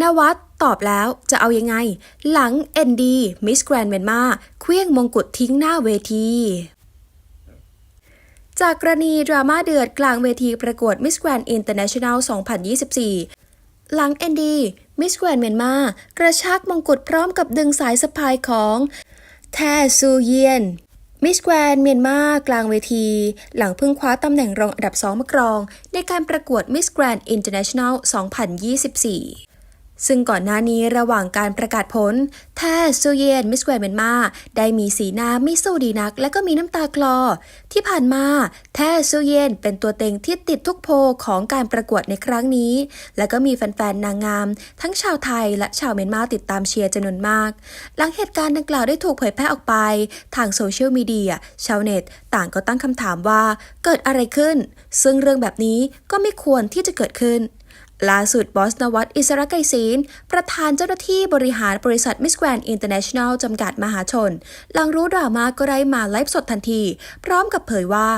นวัดตอบแล้วจะเอายังไง หลัง ND Miss Grand Myanmar เคลี้ยงมงกุฎทิ้งหน้าเวทีจากกรณีดราม่าเดือดกลางเวทีประกวด Miss Grand International 2024 หลัง ND Miss Grand Myanmar กระชากมงกุฎพร้อมกับดึงสายสะพายของแทซูเยียนมิสแกรนเมียนมากลางเวที หลังเพิ่งคว้าตำแหน่งรองอันดับ 2 มากรอง ในการประกวด Miss Grand International 2024 ซึ่งก่อนหน้านี้ระหว่างการประกาศผล แท้ซูเยนมิสแกรนเมียนมา ได้มีสีหน้าไม่สู้ดีนัก และก็มีน้ำตาคลอ ที่ผ่านมา แท้ซูเยนเป็นตัวเต็งที่ติดทุกโพของการประกวดในครั้งนี้ และก็มีแฟนๆ นางงาม ทั้งชาวไทยและชาวเมียนมาติดตามเชียร์จำนวนมาก หลังเหตุการณ์ดังกล่าวได้ถูกเผยแพร่ออกไป ทางโซเชียลมีเดียชาวเน็ต ต่างก็ตั้งคำถามว่าเกิดอะไรขึ้น ซึ่งเรื่องแบบนี้ก็ไม่ควรที่จะเกิดขึ้น ล่าสุดบอสนวัตอิสระไกศีลประธานเจ้าหน้าที่บริหารบริษัท Miss Grand International จำกัดมหาชน หลังรู้ดราม่าก็ได้มาไลฟ์สดทันที พร้อมกับเผยว่า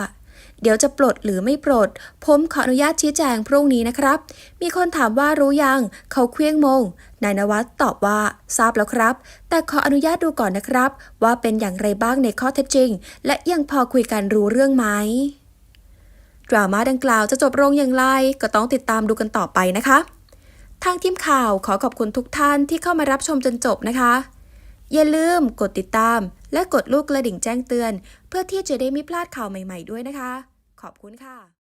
เดี๋ยวจะปลดหรือไม่ปลด ผมขออนุญาตชี้แจงพรุ่งนี้นะครับ มีคนถามว่ารู้ยัง เขาเคลี้ยงมง นายนวัตตอบว่า ทราบแล้วครับ แต่ขออนุญาตดูก่อนนะครับ ว่าเป็นอย่างไรบ้างในข้อเท็จจริง และยังพอคุยกันรู้เรื่องไหม ดราม่าดังกล่าวจะจบลงอย่างไร ก็ต้องติดตามดูกันต่อไปนะคะ ทางทีมข่าวขอขอบคุณทุกท่านที่เข้ามารับชมจนจบนะคะ อย่าลืมกดติดตาม และกดลูกกระดิ่งแจ้งเตือน เพื่อที่จะได้ไม่พลาดข่าวใหม่ ๆ ด้วยนะคะ ขอบคุณค่ะ